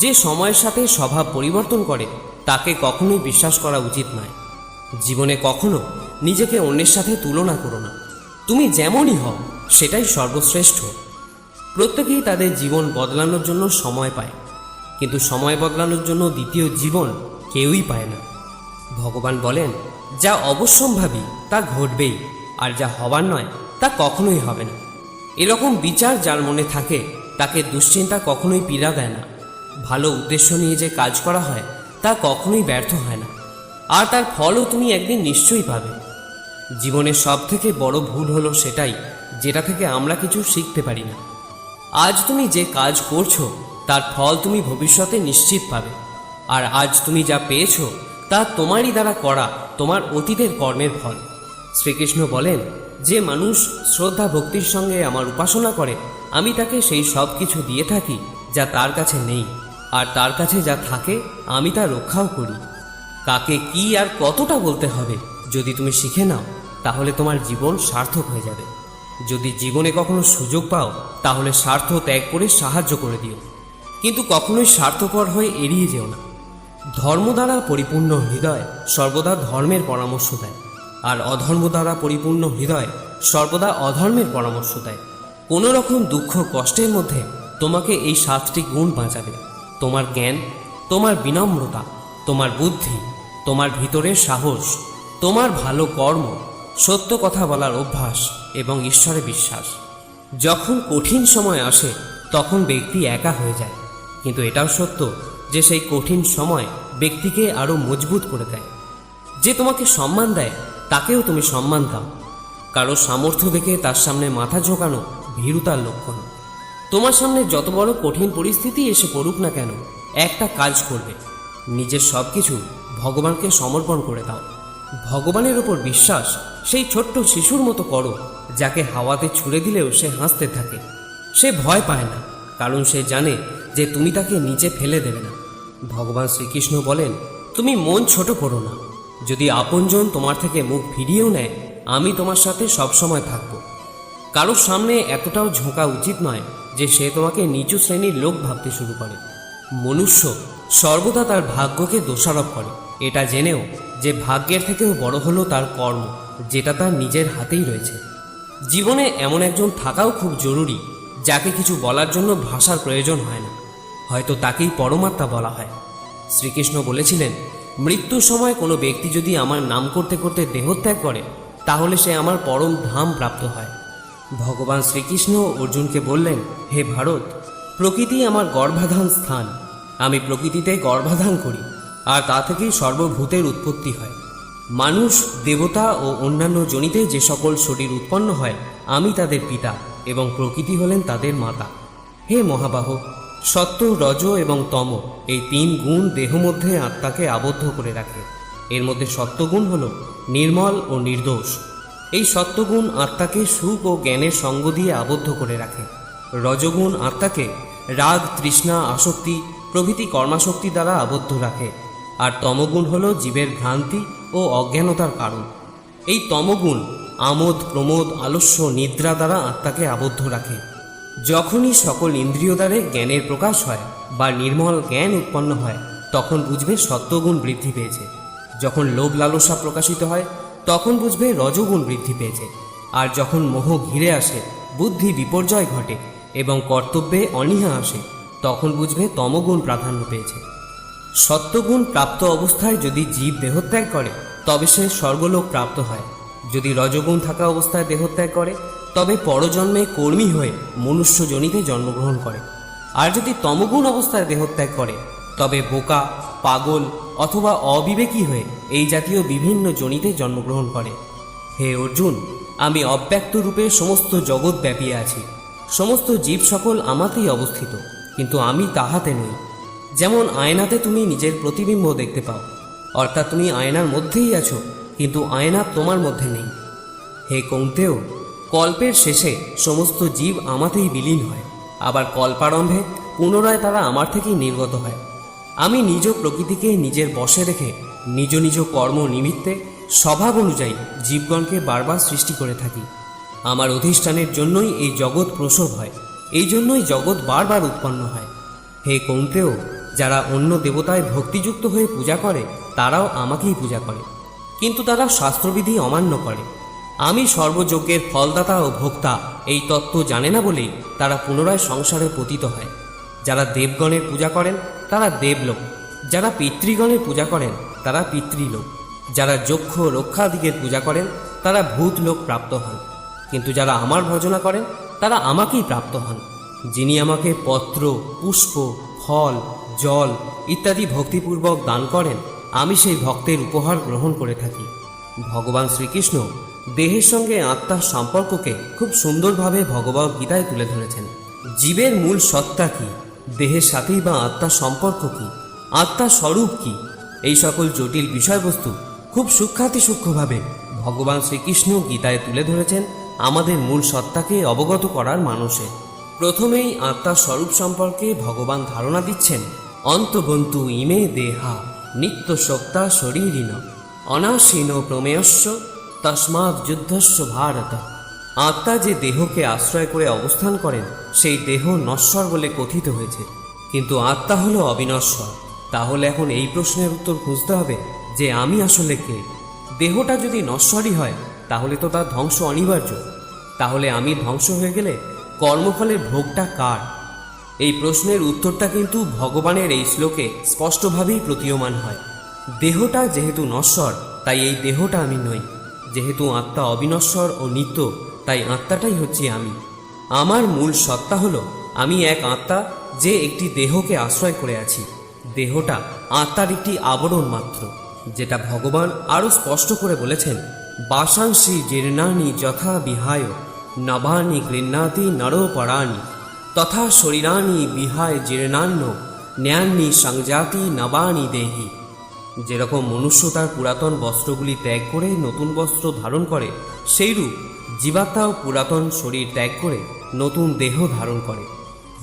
যে সময়ের সাথে স্বভাব পরিবর্তন করে, তাকে কখনোই বিশ্বাস করা উচিত নয়। জীবনে কখনো নিজেকে অন্যের সাথে তুলনা করো না। তুমি যেমনই হও, সেটাই সর্বশ্রেষ্ঠ। প্রত্যেকেই তাদের জীবন বদলানোর জন্য সময় পায়। কিন্তু সময় বদলানোর জন্য দ্বিতীয় জীবন কেউই পায় না। ভগবান বলেন, যা অবশ্যম্ভাবী, তা ঘটবেই, আর যা হবার নয়, তা কখনোই হবে না। এরকম বিচার যার মনে থাকে, তাকে দুশ্চিন্তা কখনোই পীড়া দেয় না। ভালো উদ্দেশ্য নিয়ে যে কাজ করা হয়, তা কখনোই ব্যর্থ হয় না। আর তার ফলও তুমি একদিন নিশ্চয়ই পাবে। জীবনের সব থেকে বড় ভুল হলো সেটাই, যেটা থেকে আমরা কিছু শিখতে পারি না। আজ তুমি যে কাজ করছ, তার ফল তুমি ভবিষ্যতে নিশ্চিত পাবে। আর আজ তুমি যা পেয়েছ, তা তোমারই দ্বারা করা তোমার অতীতের কর্মের ফল। শ্রীকৃষ্ণ বলেন, যে মানুষ শ্রদ্ধা ভক্তির সঙ্গে আমার উপাসনা করে, আমি তাকে সেই সব কিছু দিয়ে থাকি, যা তার কাছে নেই। আর তার কাছে যা থাকে, আমি তা রক্ষাও করি। কাকে কি আর কতটা বলতে হবে, যদি তুমি শিখে নাও, তাহলে তোমার জীবন সার্থক হয়ে যাবে। যদি জীবনে কখনো সুযোগ পাও, তাহলে স্বার্থ ত্যাগ করে সাহায্য করে দিও। কিন্তু কখনোই স্বার্থপর হয়ে এড়িয়ে যেও না। ধর্ম দ্বারা পরিপূর্ণ হৃদয় সর্বদা ধর্মের পরামর্শ দেয়, আর অধর্ম দ্বারা পরিপূর্ণ হৃদয় সর্বদা অধর্মের পরামর্শ দেয়। কোনো রকম দুঃখ কষ্টের মধ্যে তোমাকে এই সাতটি গুণ বাঁচাবে। তোমার জ্ঞান, তোমার বিনম্রতা, তোমার বুদ্ধি, তোমার ভিতরের সাহস, তোমার ভালো কর্ম, সত্য কথা বলার অভ্যাস এবং ঈশ্বরে বিশ্বাস। যখন কঠিন সময় আসে, তখন ব্যক্তি একা হয়ে যায়। কিন্তু এটাও সত্য যে সেই কঠিন সময় ব্যক্তিকে আরও মজবুত করে দেয়। যে তোমাকে সম্মান দেয়, তাকেও তুমি সম্মান দাও। কারও সামর্থ্য দেখে তার সামনে মাথা ঝোঁকানো ভীরুতার লক্ষণ। তোমার সামনে যত বড় কঠিন পরিস্থিতি এসে পড়ুক না কেন, একটা কাজ করবে। নিজের সব কিছু ভগবানকে সমর্পণ করে দাও। ভগবানের ওপর বিশ্বাস সেই ছোট্ট শিশুর মতো করো, যাকে হাওয়াতে ছুড়ে দিলেও সে হাসতে থাকে। সে ভয় পায় না, কারণ সে জানে যে তুমি তাকে নিচে ফেলে দেবে না। ভগবান শ্রীকৃষ্ণ বলেন, তুমি মন ছোট করো না। যদি আপনজন তোমার থেকে মুখ ফিরিয়েও নেয়, আমি তোমার সাথে সবসময় থাকব। কারোর সামনে এতটাও ঝোঁকা উচিত নয় যে সে তোমাকে নিচু শ্রেণির লোক ভাবতে শুরু করে। মনুষ্য সর্বদা তার ভাগ্যকে দোষারোপ করে। এটা জেনেও যে ভাগ্যের থেকেও বড় হলো তার কর্ম, যেটা তার নিজের হাতেই রয়েছে। জীবনে এমন একজন থাকাও খুব জরুরি, যাকে কিছু বলার জন্য ভাষার প্রয়োজন হয় না। হয়তো তাকেই পরমাত্মা বলা হয়। শ্রীকৃষ্ণ বলেছিলেন, মৃত্যুর সময় কোনো ব্যক্তি যদি আমার নাম করতে করতে দেহত্যাগ করে, তাহলে সে আমার পরম ধাম প্রাপ্ত হয়। ভগবান শ্রীকৃষ্ণ অর্জুনকে বললেন, হে ভারত, প্রকৃতি আমার গর্ভাধান স্থান। আমি প্রকৃতিতে গর্ভাধান করি, আর তা থেকেই সর্বভূতের উৎপত্তি হয়। মানুষ, দেবতা ও অন্যান্য জনিতে যে সকল শরীর উৎপন্ন হয়, আমি তাদের পিতা এবং প্রকৃতি হলেন তাদের মাতা। হে মহাবাহ, সত্য, রজ এবং তম এই তিন গুণ দেহ মধ্যে আত্মাকে আবদ্ধ করে রাখে। এর মধ্যে সত্যগুণ হল নির্মল ও নির্দোষ। এই সত্যগুণ আত্মাকে সুখ ও জ্ঞানের সঙ্গ দিয়ে আবদ্ধ করে রাখে। রজগুণ আত্মাকে রাগ, তৃষ্ণা, আসক্তি, প্রভৃতি কর্মাশক্তি দ্বারা আবদ্ধ রাখে। আর তমগুণ হল জীবের ভ্রান্তি ও অজ্ঞানতার কারণ। এই তমগুণ আমোদ, প্রমোদ, আলস্য, নিদ্রা দ্বারা আত্মাকে আবদ্ধ রাখে। যখনই সকল ইন্দ্রিয় দ্বারে জ্ঞানের প্রকাশ হয় বা নির্মল জ্ঞান উৎপন্ন হয়, তখন বুঝবে সত্যগুণ বৃদ্ধি পেয়েছে। যখন লোভ লালসা প্রকাশিত হয় তখন বুঝবে রজগুণ বৃদ্ধি পেয়েছে। আর যখন মোহ ঘিরে আসে, বুদ্ধি বিপর্যয় ঘটে এবং কর্তব্যে অনীহা আসে, তখন বুঝবে তমগুণ প্রাধান্য পেয়েছে। সত্যগুণ প্রাপ্ত অবস্থায় যদি জীব দেহত্যাগ করে, তবে সে স্বর্গলোক প্রাপ্ত হয়। যদি রজগুণ থাকা অবস্থায় দেহত্যাগ করে, তবে পরজন্মে কর্মী হয়ে মনুষ্য জনিতে জন্মগ্রহণ করে। আর যদি তমগুণ অবস্থায় দেহত্যাগ করে, তবে বোকা পাগল অথবা অবিবেকী হয়ে এই জাতীয় বিভিন্ন জনিতে জন্মগ্রহণ করে। হে অর্জুন, আমি অব্যক্ত রূপে সমস্ত জগৎ ব্যাপিয়ে আছি। সমস্ত জীব সকল আমাতেই অবস্থিত, কিন্তু আমি তাহাতে নই। যেমন আয়নাতে তুমি নিজের প্রতিবিম্ব দেখতে পাও, অর্থাৎ তুমি আয়নার মধ্যেই আছো, কিন্তু আয়না তোমার মধ্যে নেই। হে কৌন্তেও কল্পের শেষে সমস্ত জীব আমাতেই বিলীন হয়, আবার কল্পারম্ভে পুনরায় তারা আমার থেকেই নির্গত হয়। আমি নিজ প্রকৃতিকে নিজের বশে রেখে নিজ নিজ কর্ম নিমিত্তে স্বভাব অনুযায়ী জীবগণকে বারবার সৃষ্টি করে থাকি। আমার অধিষ্ঠানের জন্যই এই জগৎ প্রসব হয়, এই জন্যই জগৎ বারবার উৎপন্ন হয়। হে কৌন্তেও, যারা অন্য দেবতায় ভক্তিযুক্ত হয়ে পূজা করে, তারাও আমাকেই পূজা করে। কিন্তু তারা শাস্ত্রবিধি অমান্য করে। আমি সর্বযজ্ঞের ফলদাতা ও ভোক্তা, এই তত্ত্ব জানে না বলেই তারা পুনরায় সংসারে পতিত হয়। যারা দেবগণের পূজা করেন, তারা দেবলোক। যারা পিতৃগণের পূজা করেন, তারা পিতৃলোক। যারা যক্ষ রক্ষাদিকের পূজা করেন, তারা ভূত লোক প্রাপ্ত হন। কিন্তু যারা আমার ভজনা করেন, তারা আমাকেই প্রাপ্ত হন। যিনি আমাকে পত্র, পুষ্প, ফল, জল ইত্যাদি ভক্তিপূর্বক দান করেন, আমি সেই ভক্তের উপহার গ্রহণ করে থাকি। ভগবান শ্রীকৃষ্ণ দেহের সঙ্গে আত্মার সম্পর্ককে খুব সুন্দরভাবে ভগবত গীতায় তুলে ধরেছেন। জীবের মূল সত্তা কি? দেহের সাথেই বা আত্মার সম্পর্ক কি? আত্মার স্বরূপ কি? এই সকল জটিল বিষয়বস্তু খুব সূক্ষাতি সূক্ষ্মভাবে ভগবান শ্রীকৃষ্ণ গীতায় তুলে ধরেছেন আমাদের মূল সত্তাকে অবগত করার মানুষে প্রথমেই আত্মার স্বরূপ সম্পর্কে ভগবান ধারণা দিচ্ছেন, অন্তবন্তু ইমে দেহা নিত্য সত্তা শরীরিন অনাসীন প্রমেয়স্য তস্মাৎ যুদ্ধস্য ভারত। আত্মা যে দেহকে আশ্রয় করে অবস্থান করেন, সেই দেহ নশ্বর বলে কথিত হয়েছে। কিন্তু আত্মা হলো অবিনশ্বর। তাহলে এখন এই প্রশ্নের উত্তর খুঁজতে হবে যে আমি আসলে কে? দেহটা যদি নশ্বরই হয়, তাহলে তো তার ধ্বংস অনিবার্য। তাহলে আমি ধ্বংস হয়ে গেলে কর্মফলের ভোগটা কার? এই প্রশ্নের উত্তরটা কিন্তু ভগবানের এই শ্লোকে স্পষ্টভাবেই প্রতীয়মান হয়। দেহটা যেহেতু নশ্বর, তাই এই দেহটা আমি নই। যেহেতু আত্মা অবিনশ্বর ও নিত্য তাই আত্মাটাই হচ্ছে আমি। আমার মূল সত্তা হলো, আমি এক আত্মা যে একটি দেহকে আশ্রয় করে আছি। দেহটা আত্মার একটি আবরণ মাত্র, যেটা ভগবান আরও স্পষ্ট করে বলেছেন বাসাংশী জীর্ণানি যথা বিহায়, নবানি গৃহ্ণাতি নরপরাণি তথা শরীরানি বিহায় জীর্ণান্য ন্যান্নি সংজাতি নবানি দেহি। যেরকম মনুষ্য তার পুরাতন বস্ত্রগুলি ত্যাগ করে নতুন বস্ত্র ধারণ করে, সেইরূপ জীবাত্মাও পুরাতন শরীর ত্যাগ করে নতুন দেহ ধারণ করে।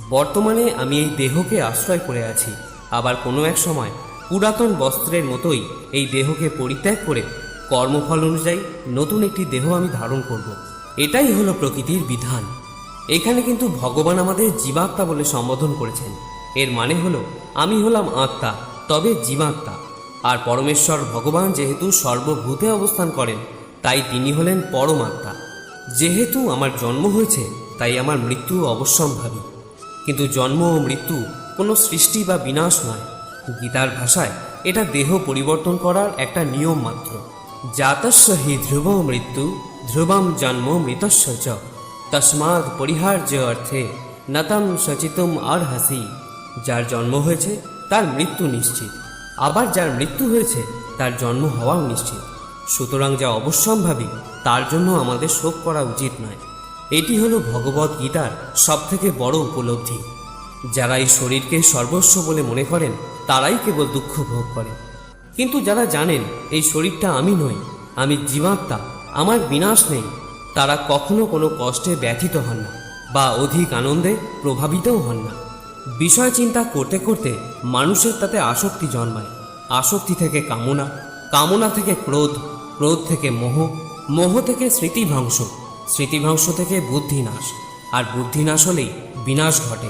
বর্তমানে আমি এই দেহকে আশ্রয় করে আছি। আবার কোনো এক সময় পুরাতন বস্ত্রের মতোই এই দেহকে পরিত্যাগ করে কর্মফল অনুযায়ী নতুন একটি দেহ আমি ধারণ করব। এটাই হলো প্রকৃতির বিধান। এখানে কিন্তু ভগবান আমাদের জীবাত্মা বলে সম্বোধন করেছেন। এর মানে হলো, আমি হলাম আত্মা, তবে জীবাত্মা। আর পরমেশ্বর ভগবান যেহেতু সর্বভূতে অবস্থান করেন, তাই তিনি হলেন পরমাত্মা। যেহেতু আমার জন্ম হয়েছে, তাই আমার মৃত্যু অবশ্যম্ভাবী। কিন্তু জন্ম ও মৃত্যু কোনো সৃষ্টি বা বিনাশ নয়। গীতার ভাষায় এটা দেহ পরিবর্তন করার একটা নিয়ম মাত্র। জাতস্য হি ধ্রুব মৃত্যু, ধ্রুবম জন্ম মৃতস্য চ। তস্মাৎ পরিহার্য অর্থে নতম সচিতম আর হাসি যার জন্ম হয়েছে, তার মৃত্যু নিশ্চিত। আবার যার মৃত্যু হয়েছে, তার জন্ম হওয়াও নিশ্চিত। সুতরাং যা অবশ্যম্ভাবী তার জন্য আমাদের শোক করা উচিত নয়। এটি হলো ভগবত গীতার সবথেকে বড় উপলব্ধি। যারা এই শরীরকে সর্বস্ব বলে মনে করেন, তারাই কেবল দুঃখ ভোগ করে কিন্তু যারা জানেন, এই শরীরটা আমি নই, আমি জীবাত্মা, আমার বিনাশ নেই, তারা কখনো কোনো কষ্টে ব্যথিত হন না, বা অধিক আনন্দে প্রভাবিতও হন না। বিষয় চিন্তা করতে করতে মানুষের তাতে আসক্তি জন্মায়। আসক্তি থেকে কামনা কামনা থেকে ক্রোধ ক্রোধ থেকে মোহ মোহ থেকে স্মৃতিভ্রংশ। স্মৃতিভ্রংশ থেকে বুদ্ধিনাশ। আর বুদ্ধিনাশ হলেই বিনাশ ঘটে।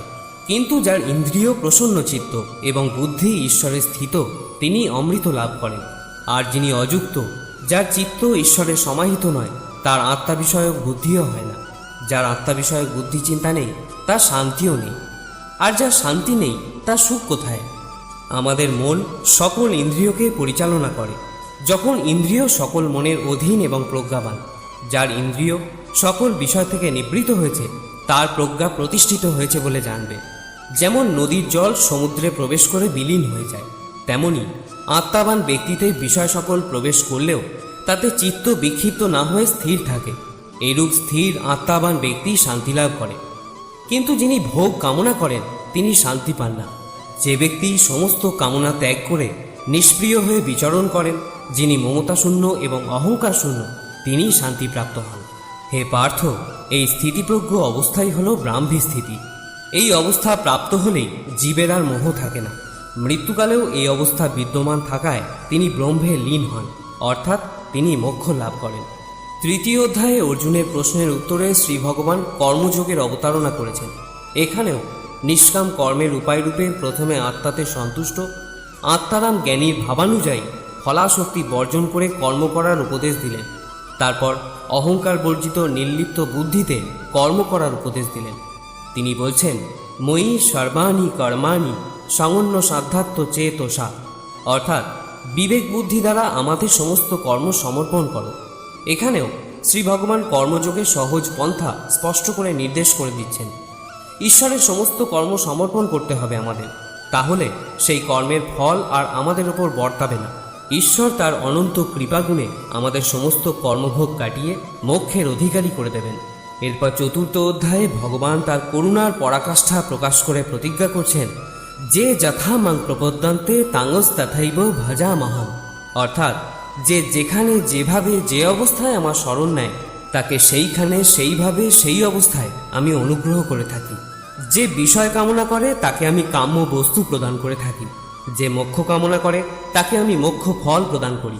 কিন্তু যার ইন্দ্রিয় প্রসন্ন চিত্ত এবং বুদ্ধি ঈশ্বরে স্থিত, তিনি অমৃত লাভ করেন। আর যিনি অযুক্ত, যার চিত্ত ঈশ্বরে সমাহিত নয়, তার আত্মা বিষয়ক বুদ্ধিও হয় না। যার আত্মা বিষয়ক বুদ্ধি চিন্তা নেই, তার শান্তিও নেই। আর যার শান্তি নেই, তার সুখ কোথায়? আমাদের মন সকল ইন্দ্রিয়কে পরিচালনা করে। যখন ইন্দ্রিয় সকল মনের অধীন এবং প্রজ্ঞাবান, যার ইন্দ্রিয় সকল বিষয় থেকে নিবৃত হয়েছে, তার প্রজ্ঞা প্রতিষ্ঠিত হয়েছে বলে জানবে। যেমন নদীর জল সমুদ্রে প্রবেশ করে বিলীন হয়ে যায়, তেমনি আত্মাবান ব্যক্তিতে বিষয় সকল প্রবেশ করলেও তাতে চিত্ত বিক্ষিপ্ত না হয়ে স্থির থাকে। এইরূপ স্থির আত্মাবান ব্যক্তি শান্তি লাভ করে। কিন্তু যিনি ভোগ কামনা করেন, তিনি শান্তি পান না। যে ব্যক্তি সমস্ত কামনা ত্যাগ করে নিষ্প্রিয় হয়ে বিচরণ করেন যিনি মমতা শূন্য এবং অহংকার শূন্য তিনিই শান্তিপ্রাপ্ত হন। হে পার্থ, এই স্থিতিপ্রজ্ঞ অবস্থাই হল ব্রাহ্মী স্থিতি। এই অবস্থা প্রাপ্ত হলেই জীবের আর মোহ থাকে না। মৃত্যুকালেও এই অবস্থা বিদ্যমান থাকায় তিনি ব্রহ্মে লীন হন, অর্থাৎ তিনি মোক্ষ লাভ করেন। তৃতীয় অধ্যায়ে অর্জুনের প্রশ্নের উত্তরে শ্রী ভগবান কর্মযোগের অবতারণা করেছেন। এখানেও নিষ্কাম কর্মের উপায়রূপে প্রথমে আত্মাতে সন্তুষ্ট, আত্মারাম জ্ঞানীর ভাবানুযায়ী ফলাশক্তি বর্জন করে কর্ম করার উপদেশ দিলেন। তারপর অহংকার বর্জিত নির্লিপ্ত বুদ্ধিতে কর্ম করার উপদেশ দিলেন। তিনি বলছেন মই সর্বাণী কর্মাণি সংন্য সাধ্যাত্ম চেতসা। অর্থাৎ বিবেক বুদ্ধি দ্বারা আমাদের সমস্ত কর্ম সমর্পণ করো। এখানেও শ্রী ভগবান কর্মযোগের সহজ পন্থা স্পষ্ট করে নির্দেশ করে দিচ্ছেন। ঈশ্বরের সমস্ত কর্ম সমর্পণ করতে হবে আমাদের। তাহলে সেই কর্মের ফল আর আমাদের ওপর বর্তাবে না। ঈশ্বর তার অনন্ত কৃপাগুণে আমাদের সমস্ত কর্মভোগ কাটিয়ে মোক্ষের অধিকারী করে দেবেন। এরপর চতুর্থ অধ্যায়ে ভগবান তার করুণার পরাকাষ্ঠা প্রকাশ করে প্রতিজ্ঞা করছেন, যে যথা মাং প্রপদ্যন্তে তাঙ্গস তথাইব ভজা মহান অর্থাৎ, যে যেখানে যেভাবে যে অবস্থায় আমার স্মরণ নেয়, তাকে সেইখানে সেইভাবে সেই অবস্থায় আমি অনুগ্রহ করে থাকি। যে বিষয় কামনা করে, তাকে আমি কাম্য বস্তু প্রদান করে থাকি। যে মোক্ষ কামনা করে, তাকে আমি মোক্ষ ফল প্রদান করি।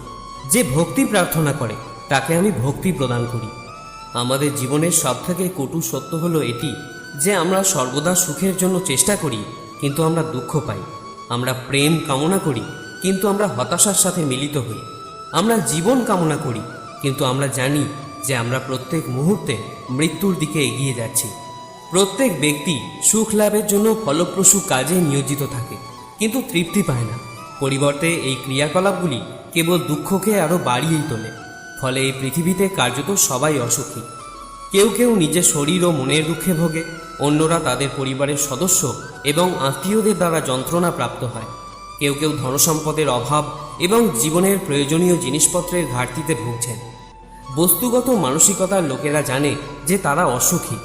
যে ভক্তি প্রার্থনা করে, তাকে আমি ভক্তি প্রদান করি। আমাদের জীবনের সবথেকে কটু সত্য হলো এটি, যে আমরা সর্বদা সুখের জন্য চেষ্টা করি, কিন্তু আমরা দুঃখ পাই। আমরা প্রেম কামনা করি, কিন্তু আমরা হতাশার সাথে মিলিত হই। আমরা জীবন কামনা করি, কিন্তু আমরা জানি যে আমরা প্রত্যেক মুহূর্তে মৃত্যুর দিকে এগিয়ে যাচ্ছি। প্রত্যেক ব্যক্তি সুখ লাভের জন্য ফলপ্রসূ কাজে নিয়োজিত থাকে। কিন্তু তৃপ্তি পায় না। পরিবর্তে এই ক্রিয়াকলাপগুলি কেবল দুঃখকে আরও বাড়িয়েই তোলে, ফলে এই পৃথিবীতে কার্যত সবাই অসুখী। কেউ কেউ নিজের শরীর ও মনের দুঃখে ভোগে, অন্যরা তাদের পরিবারের সদস্য এবং আত্মীয়দের দ্বারা যন্ত্রণা প্রাপ্ত হয়। কেউ কেউ ধনসম্পদের অভাব এবং জীবনের প্রয়োজনীয় জিনিসপত্রের ঘাটতিতে ভুগছেন। বস্তুগত মানসিকতার লোকেরা জানে যে তারা অসুখী,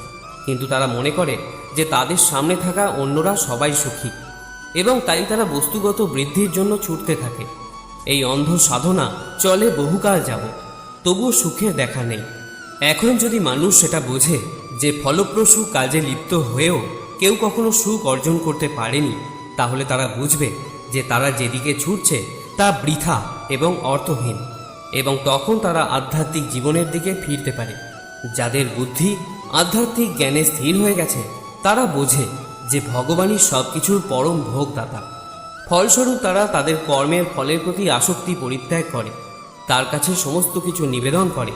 কিন্তু তারা মনে করে যে তাদের সামনে থাকা অন্যরা সবাই সুখী। এবং তাই তারা বস্তুগত বৃদ্ধির জন্য ছুটতে থাকে। এই অন্ধ সাধনা চলে বহুকাল যাব তবুও সুখের দেখা নেই। এখন যদি মানুষ সেটা বোঝে যে ফলপ্রসূ কাজে লিপ্ত হয়েও কেউ কখনো সুখ অর্জন করতে পারেনি, তাহলে তারা বুঝবে যে তারা যেদিকে ছুটছে তা বৃথা এবং অর্থহীন, এবং তখন তারা আধ্যাত্মিক জীবনের দিকে ফিরতে পারে। যাদের বুদ্ধি আধ্যাত্মিক জ্ঞানে স্থির হয়ে গেছে, তারা বোঝে যে ভগবানই সব কিছুর পরম ভোগদাতা। ফলস্বরূপ তারা তাদের কর্মের ফলের প্রতি আসক্তি পরিত্যাগ করে, তার কাছে সমস্ত কিছু নিবেদন করে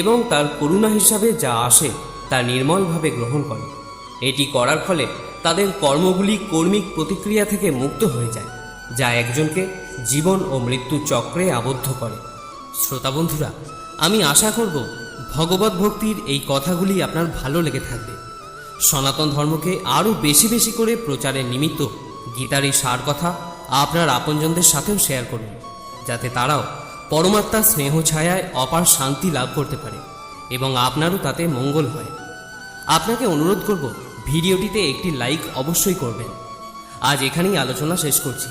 এবং তার করুণা হিসাবে যা আসে তা নির্মলভাবে গ্রহণ করে। এটি করার ফলে তাদের কর্মগুলি কর্মিক প্রতিক্রিয়া থেকে মুক্ত হয়ে যায়, যা একজনকে জীবন ও মৃত্যু চক্রে আবদ্ধ করে। শ্রোতা বন্ধুরা, আমি আশা করব ভগবত ভক্তির এই কথাগুলি আপনার ভালো লেগে থাকবে। সনাতন ধর্মকে আরও বেশি বেশি করে প্রচারের নিমিত্ত গীতার এই সার কথা আপনার আপনজনদের সাথেও শেয়ার করুন, যাতে তারাও পরমাত্মার স্নেহ ছায়ায় অপার শান্তি লাভ করতে পারে এবং আপনারও তাতে মঙ্গল হয়। আপনাকে অনুরোধ করব, ভিডিওটিতে একটি লাইক অবশ্যই করবেন। আজ এখানেই আলোচনা শেষ করছি।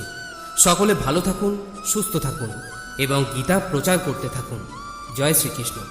সকলে ভালো থাকুন, সুস্থ থাকুন এবং গীতা প্রচার করতে থাকুন। জয় শ্রীকৃষ্ণ।